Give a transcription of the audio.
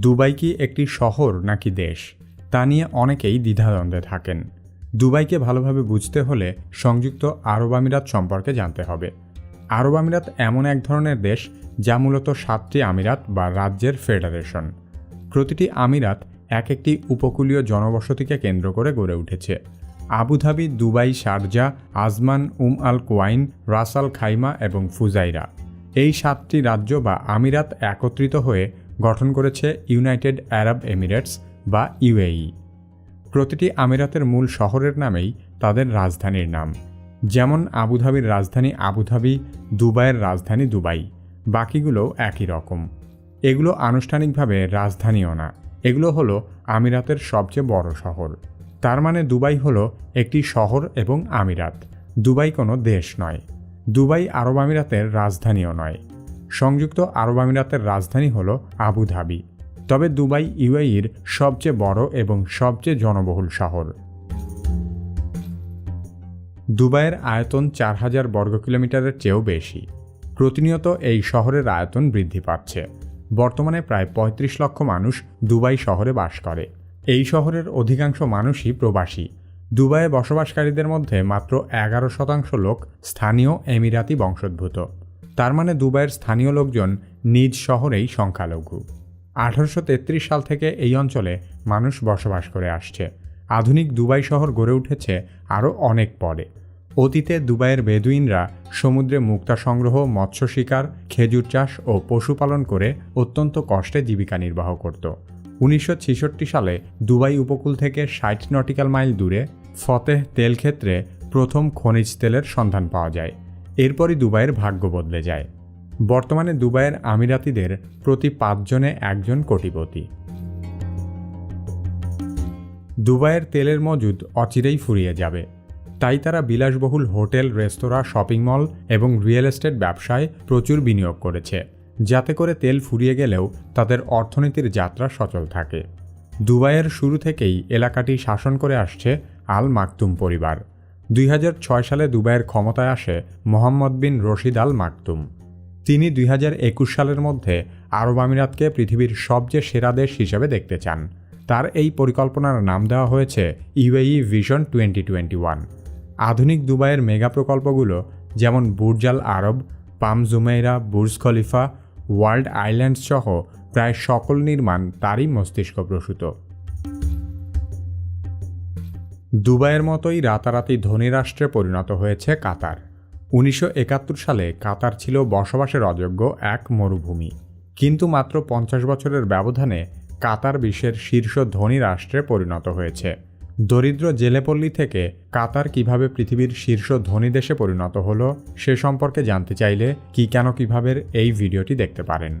Dubai কি একটি শহর নাকি দেশ? তা নিয়ে অনেকেই দ্বিধাদ্বন্দ্বে থাকেন। দুবাইকে ভালোভাবে বুঝতে হলে সংযুক্ত আরব আমিরাত সম্পর্কে জানতে হবে। আরব আমিরাত এমন এক ধরনের দেশ যা মূলত সাতটি আমিরাত বা রাজ্যের ফেডারেশন। প্রতিটি আমিরাত এক একটি উপকূলীয় জনবসতিকে কেন্দ্র করে গড়ে উঠেছে। Abu Dhabi, Dubai, Sharjah, Ajman, Umm Al Quwain Ras al Khaimah এবং ফুজাইরা। এই সাতটি রাজ্য বা আমিরাত একত্রিত হয়ে গঠন করেছে ইউনাইটেড আরব এমিরেটস বা ইউএই। প্রতিটি আমিরাতের মূল শহরের নামেই তাদের রাজধানীর নাম। যেমন আবুধাবির রাজধানী আবুধাবি, দুবাইয়ের রাজধানী দুবাই। বাকিগুলোও একই রকম। এগুলো আনুষ্ঠানিকভাবে রাজধানীও না। এগুলো হলো আমিরাতের সবচেয়ে বড় শহর। তার মানে দুবাই হলো একটি শহর এবং আমিরাত। দুবাই কোনো দেশ নয়। দুবাই আরব আমিরাতের রাজধানীও নয়। সংযুক্ত আরব আমিরাতের রাজধানী হলো আবুধাবি তবে দুবাই ইউএইর সবচেয়ে বড় এবং সবচেয়ে জনবহুল শহর। দুবাইয়ের আয়তন চার হাজার বর্গ কিলোমিটারের চেয়েও বেশি। প্রতিনিয়ত এই শহরের আয়তন বৃদ্ধি পাচ্ছে। বর্তমানে প্রায় ৩৫ লক্ষ মানুষ দুবাই শহরে বাস করে। এই শহরের অধিকাংশ মানুষই প্রবাসী। দুবাইয়ে বসবাসকারীদের মধ্যে মাত্র এগারো শতাংশ লোক স্থানীয় এমিরাতি বংশোদ্ভূত। তার মানে দুবাইয়ের স্থানীয় লোকজন নিজ শহরেই সংখ্যালঘু। আঠারোশো তেত্রিশ সাল থেকে এই অঞ্চলে মানুষ বসবাস করে আসছে। আধুনিক দুবাই শহর গড়ে উঠেছে আরও অনেক পরে। অতীতে দুবাইয়ের বেদুইনরা সমুদ্রে মুক্তা সংগ্রহ, মৎস্য শিকার, খেজুর চাষ ও পশুপালন করে অত্যন্ত কষ্টে জীবিকা নির্বাহ করত। উনিশশো ছেষট্টি সালে দুবাই উপকূল থেকে ষাট নটিক্যাল মাইল দূরে ফতেহ তেল ক্ষেত্রে প্রথম খনিজ তেলের সন্ধান পাওয়া যায়। এরপরই দুবাইয়ের ভাগ্য বদলে যায়। বর্তমানে দুবাইয়ের আমিরাতিদের প্রতি পাঁচজনে একজন কোটিপতি। দুবাইয়ের তেলের মজুদ অচিরেই ফুরিয়ে যাবে। তাই তারা বিলাসবহুল হোটেল, রেস্তোরাঁ, শপিং মল এবং রিয়েল এস্টেট ব্যবসায় প্রচুর বিনিয়োগ করেছে। যাতে করে তেল ফুরিয়ে গেলেও তাদের অর্থনীতির যাত্রা সচল থাকে। দুবাইয়ের শুরু থেকেই এলাকাটি শাসন করে আসছে আল মাকতুম পরিবার। দুই হাজার ছয় সালে দুবাইয়ের ক্ষমতায় আসে মোহাম্মদ বিন রশিদ আল মাকতুম। তিনি দুই হাজার একুশ সালের মধ্যে আরব আমিরাতকে পৃথিবীর সবচেয়ে সেরা দেশ হিসেবে দেখতে চান। তার এই পরিকল্পনার নাম দেওয়া হয়েছে UAE vision twenty twenty one. আধুনিক দুবাইয়ের মেগা প্রকল্পগুলো যেমন Burj al Arab, Palm Jumeirah, Burj Khalifa, World Islands সহ প্রায় সকল নির্মাণ তারই মস্তিষ্ক প্রসূত। দুবাইয়ের মতোই রাতারাতি ধনী রাষ্ট্রে পরিণত হয়েছে কাতার। উনিশশো একাত্তর সালে কাতার ছিল বসবাসের অযোগ্য এক মরুভূমি। কিন্তু মাত্র পঞ্চাশ বছরের ব্যবধানে কাতার বিশ্বের শীর্ষ ধনী রাষ্ট্রে পরিণত হয়েছে। দরিদ্র জেলেপল্লী থেকে কাতার কীভাবে পৃথিবীর শীর্ষ ধনী দেশে পরিণত হলো, সে সম্পর্কে জানতে চাইলে কি কেন কীভাবে এই ভিডিওটি দেখতে পারেন।